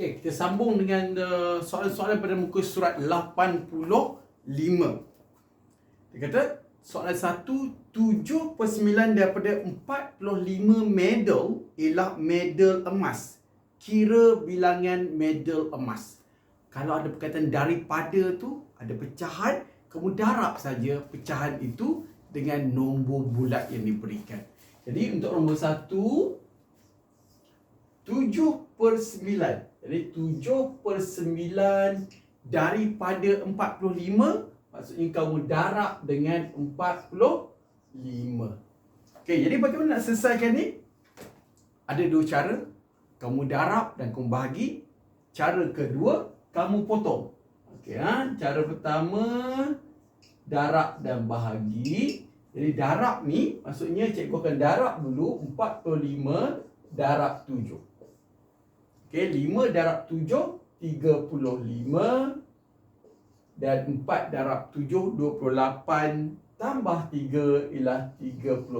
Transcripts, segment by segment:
Okey, kita sambung dengan uh, soalan-soalan pada muka surat 85. Dia kata, soalan 1, 7 per 9 daripada 45 medal ialah medal emas. Kira bilangan medal emas. Kalau ada perkataan daripada tu, ada pecahan, kamu darab saja pecahan itu dengan nombor bulat yang diberikan. Jadi untuk nombor 1, 7 per 9. Jadi 7 per 9 daripada 45 maksudnya kamu darab dengan 45. Okey, jadi bagaimana nak selesaikan ni? Ada dua cara. Kamu darab dan kamu bahagi. Cara kedua, kamu potong. Okey, ha? cara pertama darab dan bahagi. Jadi darab ni maksudnya cikgu akan darab dulu 45 darab 7. Okey, 5 darab 7 35 dan 4 darab 7 28 tambah 3 ialah 31.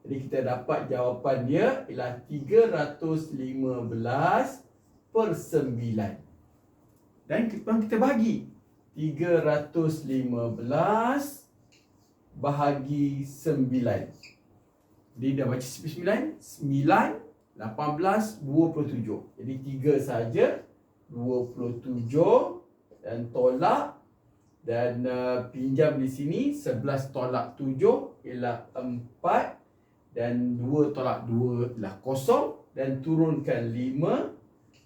Jadi kita dapat jawapan dia ialah 315 per 9. Dan kita, kita bagi 315 bahagi 9. Jadi dah baca 9, 9, 18, 27. Jadi 3 saja, 27 dan tolak. Dan uh, pinjam di sini 11 tolak 7 ialah 4 dan 2 tolak 2 ialah kosong. Dan turunkan 5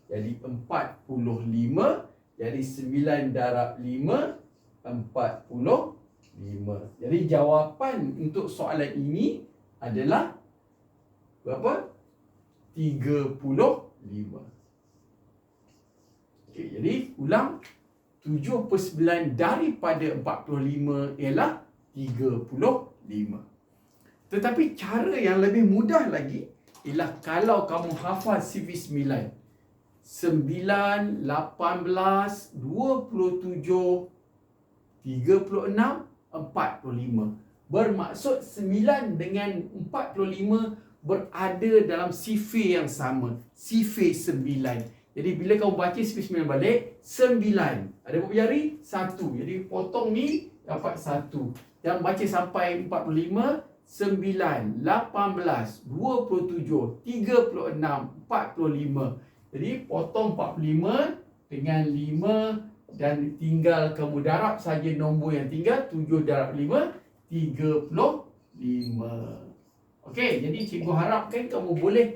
jadi 45 jadi 9 darab 5 45 jadi jawapan untuk soalan ini adalah berapa 35 Okey, jadi ulang 7 per 9 daripada 45 ialah 35. Tetapi cara yang lebih mudah lagi ialah kalau kamu hafal CV 9. 9, 18, 27, 36, 45. Bermaksud 9 dengan 45 berada dalam CV yang sama. CV 9. Jadi bila kau baca CV 9 balik, 9. Ada berapa jari? 1. Jadi potong ni dapat 1. Dan baca sampai 45, 9, 18, 27, 36, 45. Jadi potong 45 dengan 5 dan tinggal kamu darab saja nombor yang tinggal 7 darab 5 35. Okey, jadi cikgu harapkan kamu boleh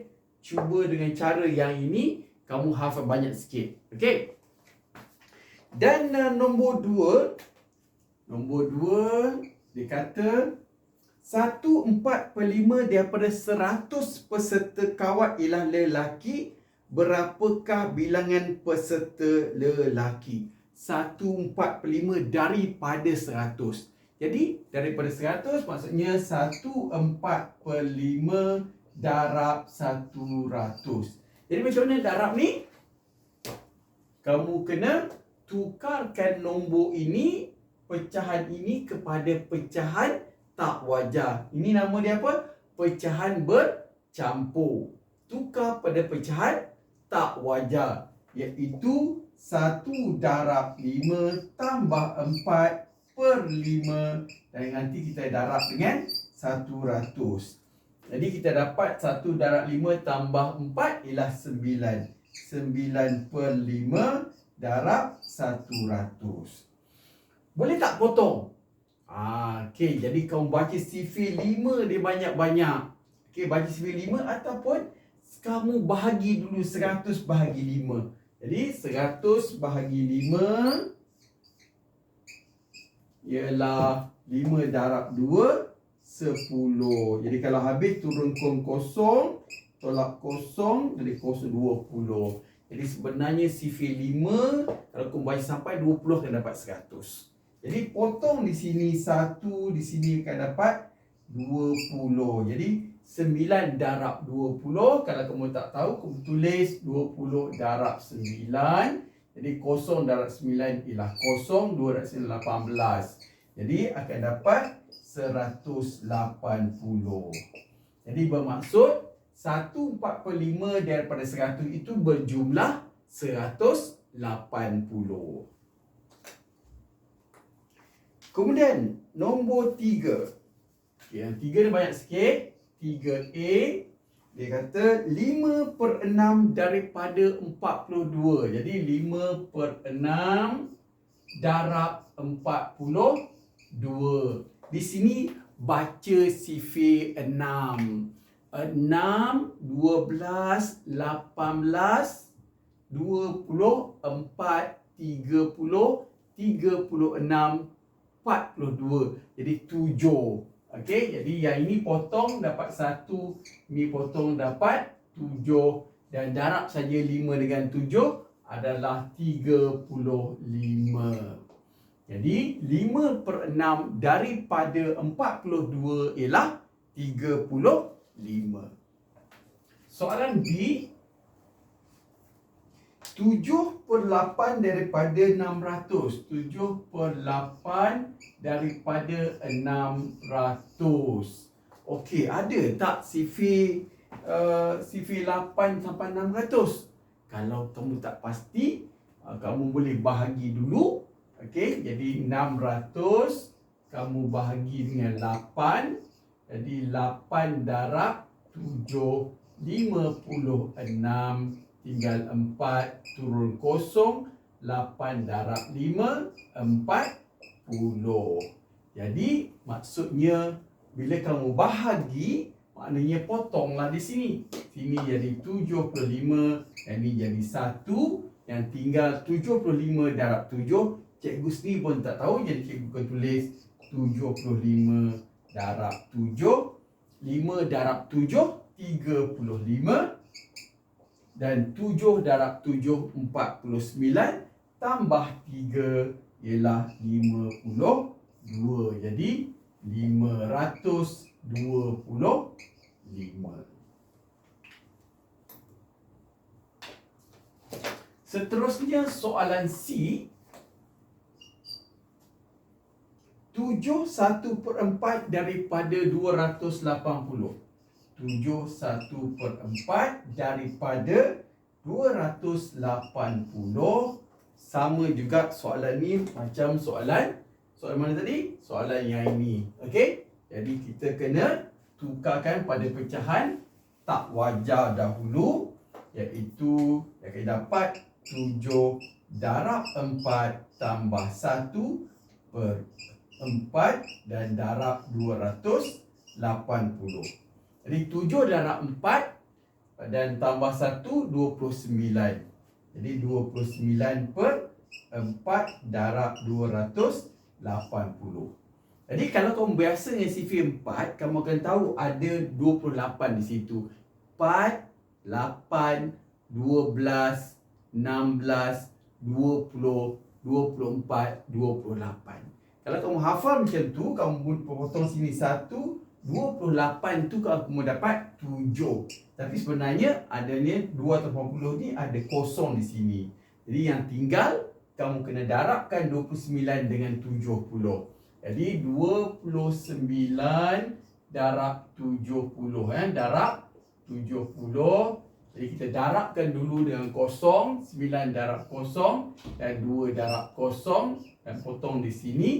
cuba dengan cara yang ini kamu hafal banyak sikit. Okey. Dan uh, nombor dua, nombor dua, dia kata, satu empat per lima daripada seratus peserta kawat ialah lelaki, berapakah bilangan peserta lelaki? Satu empat per lima daripada seratus. Jadi, daripada seratus maksudnya satu empat per lima darab satu ratus. Jadi macam mana darab ni? Kamu kena tukarkan nombor ini, pecahan ini kepada pecahan tak wajar. Ini nama dia apa? Pecahan bercampur. Tukar pada pecahan tak wajar. Iaitu 1 darab 5 tambah 4 per 5. Dan nanti kita darab dengan 100. Jadi kita dapat 1 darab 5 tambah 4 ialah 9. 9 per 5 darab 100. Boleh tak potong? Ah, okay. Jadi kau baca CV 5 dia banyak-banyak. Okay, baca CV 5 ataupun kamu bahagi dulu 100 bahagi 5. Jadi 100 bahagi 5 ialah 5 darab 2 10. Jadi kalau habis turun turunkan kosong, tolak kosong, jadi kosong 20. Jadi sebenarnya CV 5, kalau kau baca sampai 20 akan dapat 100. Jadi potong di sini 1, di sini akan dapat 20. Jadi 9 darab 20. Kalau kamu tak tahu, kamu tulis 20 darab 9. Jadi kosong darab 9 ialah kosong, 2 darab 9 18. Jadi akan dapat 180. Jadi bermaksud 1 4 per 5 daripada 100 itu berjumlah 180. Kemudian nombor 3. Okay, yang 3 ni banyak sikit. 3A dia kata 5 per 6 daripada 42. Jadi 5 per 6 darab 42. Di sini baca sifir 6. 6, 12, 18, 20, 4, 30, 36, 42. Jadi 7. Okey, jadi yang ini potong dapat 1, ini potong dapat 7 dan darab saja 5 dengan 7 adalah 35. Jadi 5 per 6 daripada 42 ialah 35. Soalan B 7 per 8 daripada 600 7 per 8 daripada 600 Okey, ada tak sifir uh, sifir 8 sampai 600? Kalau kamu tak pasti, uh, kamu boleh bahagi dulu. Okey, jadi 600 kamu bahagi dengan 8 Jadi 8 darab 7 56 tinggal 4 turun kosong 8 darab 5 40 jadi maksudnya bila kamu bahagi maknanya potonglah di sini. Sini jadi 75 yang ni jadi 1 yang tinggal 75 darab 7 cikgu sendiri pun tak tahu jadi cikgu akan tulis 75 darab 7 5 darab 7 35 dan 7 darab 7 49 tambah 3 ialah 52 jadi 525 Seterusnya soalan C. 7 1 per 4 daripada 280 tujuh satu per empat daripada dua ratus lapan puluh sama juga soalan ni macam soalan soalan mana tadi? Soalan yang ini. Okey? Jadi kita kena tukarkan pada pecahan tak wajar dahulu iaitu yang kita dapat tujuh darab empat tambah satu per empat dan darab dua ratus lapan puluh. Jadi 7 darab 4 dan tambah 1 29. Jadi 29 per 4 darab 280. Jadi kalau kamu biasa dengan sifir 4, kamu akan tahu ada 28 di situ. 4, 8, 12, 16, 20, 24, 28. Kalau kamu hafal macam tu, kamu potong sini 1, 28 tu kamu dapat 7 Tapi sebenarnya adanya 2 atau 40 ni ada kosong di sini. Jadi yang tinggal kamu kena darabkan 29 dengan 70 Jadi 29 darab 70 eh? Darab 70 Jadi kita darabkan dulu dengan kosong 9 darab kosong Dan 2 darab kosong Dan potong di sini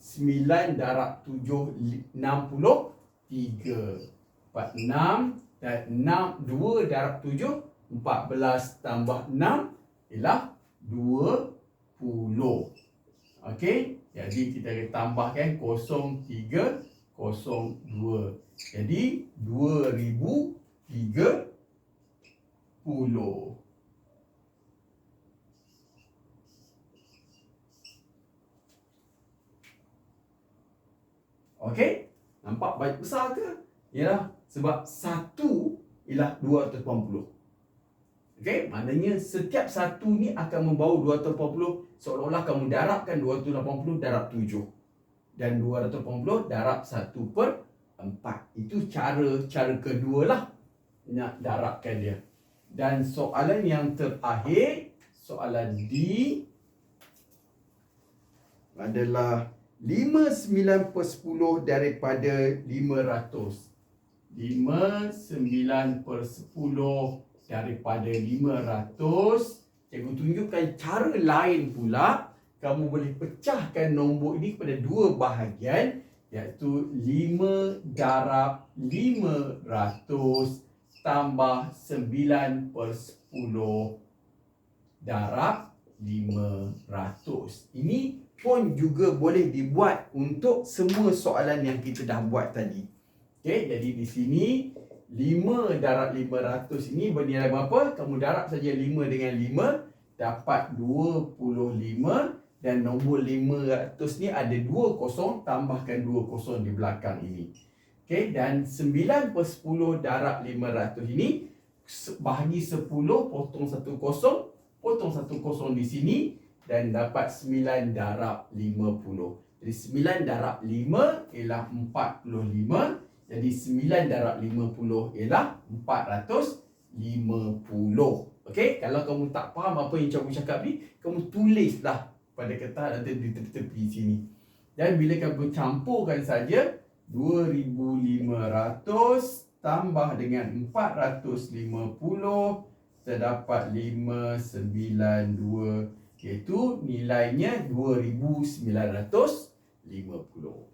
9 darab 7 60 tiga, empat, enam dan enam, dua darab tujuh, empat belas tambah enam ialah dua puluh. Okey, jadi kita akan tambahkan kosong tiga, kosong dua. Jadi dua ribu tiga puluh. Okey. Nampak baik besar ke? Yalah, sebab satu ialah 280. Okey, maknanya setiap satu ni akan membawa 280 seolah-olah kamu darabkan 280 darab 7. Dan 280 darab 1 per 4. Itu cara cara kedua lah nak darabkan dia. Dan soalan yang terakhir, soalan D adalah 5 9 per 10 daripada 500 5 9 per 10 daripada 500 Cikgu tunjukkan cara lain pula Kamu boleh pecahkan nombor ini kepada dua bahagian Iaitu 5 darab 500 tambah 9 per 10 darab 500 Ini pun juga boleh dibuat untuk semua soalan yang kita dah buat tadi Okey, jadi di sini 5 darab 500 ini bernilai berapa? Kamu darab saja 5 dengan 5 dapat 25 dan nombor 500 ni ada 2 kosong tambahkan 2 kosong di belakang ini. Okey dan 9 per 10 darab 500 ini bahagi 10 potong 1 kosong potong 1 kosong di sini dan dapat 9 darab 50. Jadi 9 darab 5 ialah 45 jadi 9 darab 50 ialah 450. Okey, kalau kamu tak faham apa yang cikgu cakap ni, kamu tulislah pada kertas ada di tepi-tepi sini. Dan bila kamu campurkan saja 2500 tambah dengan 450 terdapat 592 iaitu nilainya 2950.